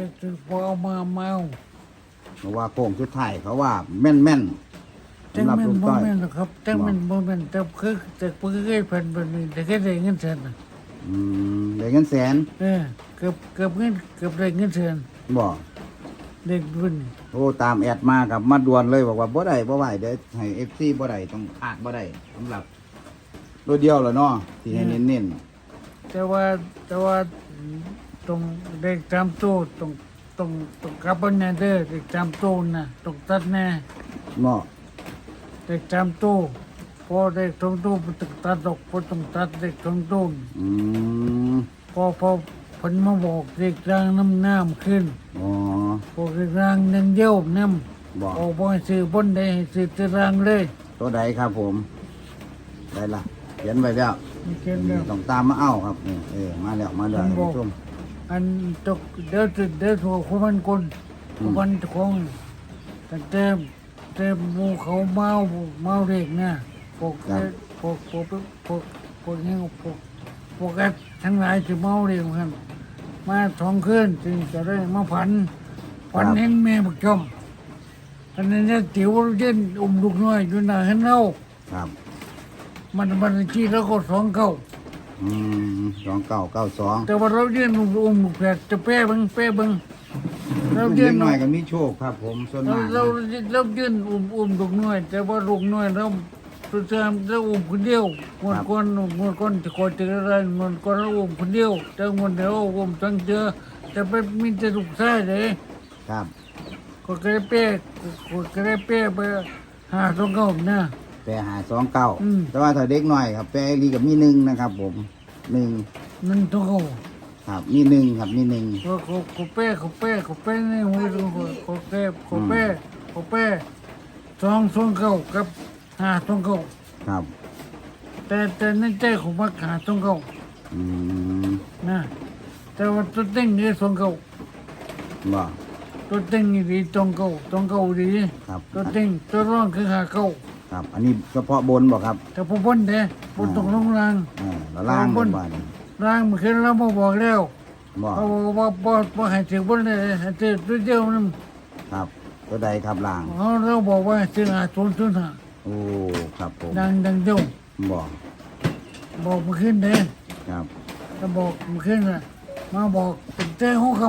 จะจะพอเอามาเมาเพราะว่าโค้งสุดท้ายเขาว่าแม่นแม่นๆจังสำหรับแม่นลุงบ่ต้อยแม่นหรอกครับจังแม่นบ่แม่นแต่คือแต่เพิ่งเคยเพิ่นเพิ่นนี่แต่แค่ได้เงินแสนน่ะอืมได้เงินแสนเออเกือบเกือบเงินเกือบได้เงินแสนบ่เด็กบุญโอ้ตามแอดมากับมาด่วนเลยบอกว่าบ่ได้บ่ไหวเด้อให้ FC บ่ได้ต้องพากบ่ได้สำหรับตัวเดียวแล้วเนาะที่ให้เน้นแต่ว่าแต่ว่า ตรงเด็กจำตู้ตรงตรงตรงกลับแน่เด้อเด็กจำตู้น่ะตรงตัดแน่ๆเนาะเด็กจำตู้พอเด็กตรงตู้มันต้องตัดดอกพอต้องตัดเด็กตรงตู้อืมพอพอเพิ่นมาบอกเด็กร่างน้ำน้ำขึ้นอ๋อพวกเด็กร่างนั่งเยี่ยวน้บ่ำออกบ่ให้ซื้อบนได้ให้ซื้อแตร่างเลย ตัวใดครับผม ได้ละเขียนไว้แล้วนี่เช่นเดียวต้องตามมาเอาครับนี่เออมาแล้วมาแล้วผมบอกท่านผู้ชม อันตกเดี๋ยวจะเดี๋ยวถูกคนมันคนคนคงแต่เต็มเต็มหมูเขาเมาเมาเด็กนะพวกพวกพวกพวกพวกพวกนี้พวกพวกกันทั้งหลายจะเมาเด็กกันมาท้องขึ้นจึงจะได้มาผันผันเห็นแม่บักจอมอันนั้นเนี่ยติ๋วเย็นอุ้มลูกน้อยอยู่หน้าเห็นเราครับ มันมันที่แล้วก็สองเก้า อืมสองเก้าเก้าสองแต่ว่าเราเรียนอุ้มอุ้มลูกแฝดจะแป้เบังแป้เบังเราลูกเรีเล็ยนกหน่อยก็มีโชคครับ ผมส่วนเรามากเราเรายื่นอุ้มอุ้มลูกน้อย แต่ว่าลูกน้อยเราตัวเติมเราอุ้มคนเดียวงวดก่อนงวดก่อนจะคอยเจออะไรงวดก่อนเราอุ้มคนเดียวแต่งวดเดียวอุ้มตั้งเจอแต่ไปมีแต่ลูกชายเลยครับ ก็กระเป้ก็กระเป้ไปหาตรงเขานะแปรหาสองเก้าอืม แต่ว่าถ้าเด็กหน่อยครับแปรลีกับมีหนึ่งนะครับ ผมหนึ่งนั่นตรงเขาครับมีหนึ่งครับมีหนึ่งเขาเขาเขาเป้เขาเป้เขาเป้ในหัวเขาเขาเป้เขาเป้เขาเป้สองสองเขากับหาตรงเขาครับแต่แต่ในใจของมักหาตรงเขาอืมนะแต่ว่าตัวเต็งนี่ตรงเขาบ่ตัวเต็งนี่ดีตรงเขาตรงเขาดี ครับตัวเต็งตัวร่องคือหาเขา ครับ อันนี้เฉพาะบนบ่ครับแต่พอพ้นเด้พอตกลงรางอ่าแล้วล่างเอาบบนนบ้านนี่รางมันขึ้นแล้วมาบอกแล้วบ่เขาบอกว่าบ่บ่ให้ถึงบนเลยให้ถึงตัวเดียวนั่นครับตัวใดครับล่างเขาเราบอกว่าถึงหาศูนย์ศูนย์หาโอ้ครับผมดังดังเดียวบ่บอกมาขึ้นเด้ครับก็บอกมาขึ้นน่ะมาบอกเป็นเจ้าหัวค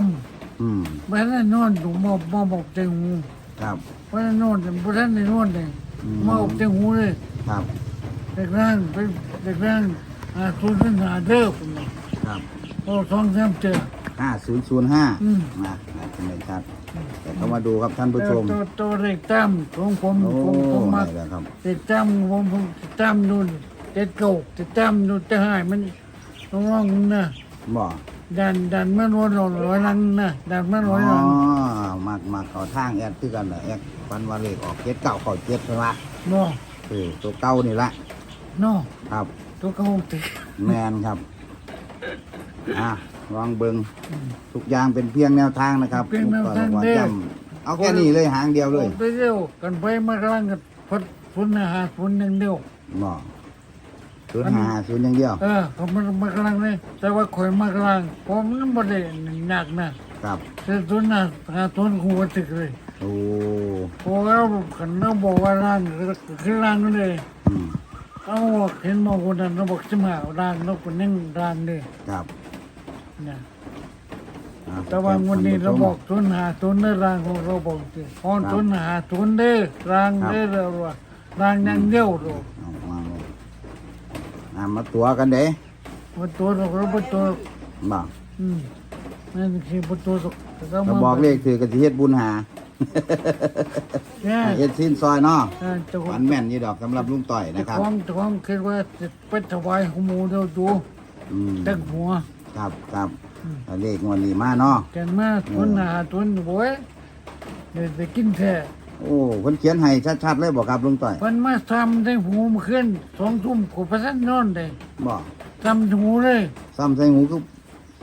อืมำไม่ได้นอนดูมามาบอกเจ้าหูครับไม่ได้นอนแต่ไม่ได้นอนเลยอื มมาบอกเจ้าหูเลยครับเด็กร่างเป็นเด็กร่างหาทุนขึ้นหาเด้อผมบอกครับพอสองสามเจอ ห้าศูนย์ศูนย์ห้าอืม มาอาจจะไม่ชัดแต่เข้ามาดูครับท่านผู้ชม ตัวตัวเด็กตั้มของผมโอ้ผมผมมาได้แล้วครับ เด็กตั้มผมผมตั้มนู่นเด็กเก่าเด็กตั้มนู่นจะหายมันน้องๆนะบ่ ดันดันมันวันร้อยลังนะดันมันอ๋ร้ออยลังมามาเข้าทางแอดคือกันเหรอแอดฟันวาเลขออกเจ็ดเก้าเข้าเจ็ดใช่ไหมเนาะเออตัวเก้านี่ละเนาะครับ ตัวเก่าติแมนครับอะลองเบิงทุกอย่างเป็นเพียงแนวทางนะครับเพียงแนวทางลูกก็เด้บอกว่าจำเอาแค่นี้เลยหางเดียวเลยไปเดียวกันไปมากลางกันพัดฝุ่นอาหารฝุ่นหนึ่งเดียวบ่ ศูนย์หาศูนย์อย่างเดียว เออผมมันมากลางเลยแต่ว่าข่อยมากลางผมมันบ่ได้หนักนะครับ แต่ตัวน่ะหาตัวหัวตึกเลยโอ้พอเราขันเราบอกว่าล่างคือล่างเลยอืมเอาบอกเห็นบอกคนนั้นเราบอกจะมาล่างเราคนนึงล่างเลยครับนะอะแต่ว่าวันนี้เราบอกทุนหาทุนเด้อล่างของเราบอกสิพอนทุนหาทุนเด้อล่างเด้อเราว่าล่างอย่างเดียวเราเอามาเลย อะมาตัวกันเด้ว่าตัวเราเราบ่ตัวบ่อืมนั่นคือบ่ตัวเราแต่ก็ถ้ามาบอกเลขถือกสิเฮ็ดบุญหาเนี่ยเฮ็ดสิ้นซอยเนาะเออเจ้าขอฝังนแม่นยี่ดอกสำหรับลุงต่อยนะเจ้าครับ ของเจ้าของคิดว่าจะไปถวายของหมูเดียวดูอืมตั้งหัว ครับครับถ้าเลขงวดนี้มาเนาะแกันมาทุนหาทุนโว้ยเดี๋ยวจะกินแท้ โอ้เพิ่นเขียนให้ชัดๆเลยบอกครับลุงต่อยมันมาทำได้หูมาขึ้นสองทุ่มกูพระท่านนอนได้บอกทำหูเลยซ้ำใส่หูคือ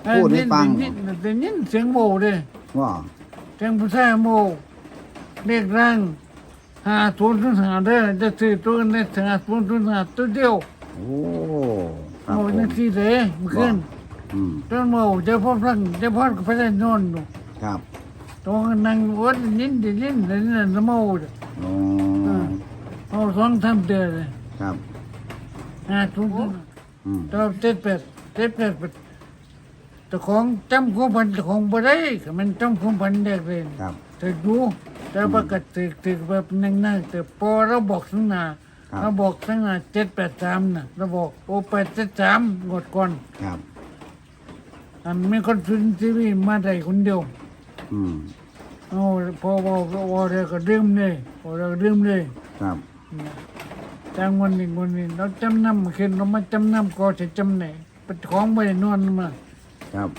พูดให้ฟัง เอ้ยได้ยินได้ยินเสียงโบเลยว่าเสียงผู้ชายโบเรียกร่างหาทุนทุนหาได้อจะซื้อตัวในหาทุนทุนหาตัวเดียวโอ้ครับโบผมนั่นที่เลยมาขึ้นอืมจนโบจะพ่อพลังจะพ่อกับพระท่านนอนอยู่คครับ ตัวนั่งวัดนินดินินดินน้ำเมาโอ้เอาสองทำเดือนเลยครับห้าทุ่มอืมตัวเจ็ดแปดเจ็ดแปดแต่ของจำของพันต่อของบ่ได้ก็มันจำของพันเด็กเลยครับ แต่ดูแต่ปกติตึกแบบนั่งนั่งแต่พอเราบอกข้างนาครับ เราบอกข้างนาเจ็ดแปดสามนะเราบอกโอแปดเจ็ดสามงดก่อน ครับอันมีคนซื้อทีวีมาได้คนเดียว อืมเอาพอบอกว่าเราก็ดื่มเลยพอเราก็ดื่มเลยครับจังวันหนึ่งวันนี้เราจำนำขึ้นเรามาจำนำก็จะจำไหนเป็นของไม่ได้นอนมาครับ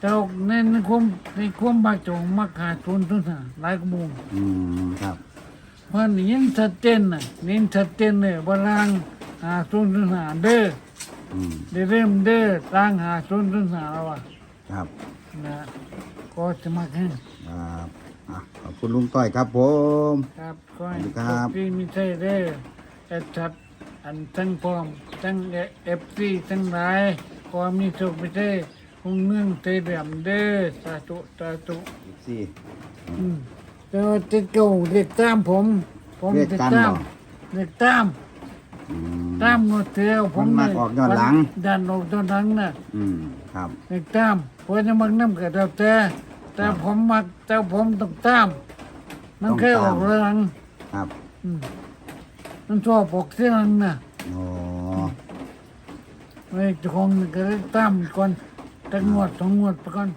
เจ้าในในความในความบาดจงมักหาทุนทุนหาหลายกระมูลอืมครับเพราะนี่ยินชัดเจนน่ะนี่ชัดเจนเลยว่าร่างหาทุนทุนหาเด้ออืมได้เริ่มเด้อร่างหาทุนทุนหาแล้วอะครับ นะก็จะมาแข่งครับอะขอบคุณลุงต้อยครับผม ครับก็ให้สวัสดีครับที่มีใจเด้อแอดชัดอันทั้งพร้อมทั้งเอฟซีทั้งหลายก็มีสุขไปเด้อคงเนื่องเตเดียมเด้อสาธุสาธุ สี่อืมแต่ว่าติดเก่าเด็กตามผม ผมเรียกติดตามตามเหรอเด็กตาม อืม ตามหมดเทียวผมมันมักออกย้อนหลังดันออกย้อนหลังน่ะอืมครับเด็กตามเพราะจะมักน้ำกับเราแต่แต่ครับผมมักแต่ผมต้องตาม มันต้องแค่อตามอกหลังครับอืมมันชอบออกเสียงน่ะ โอ้ไอ้เจ้าของนี่ก็เลยตามก่อนแต่งวดสองงวดไปก่อน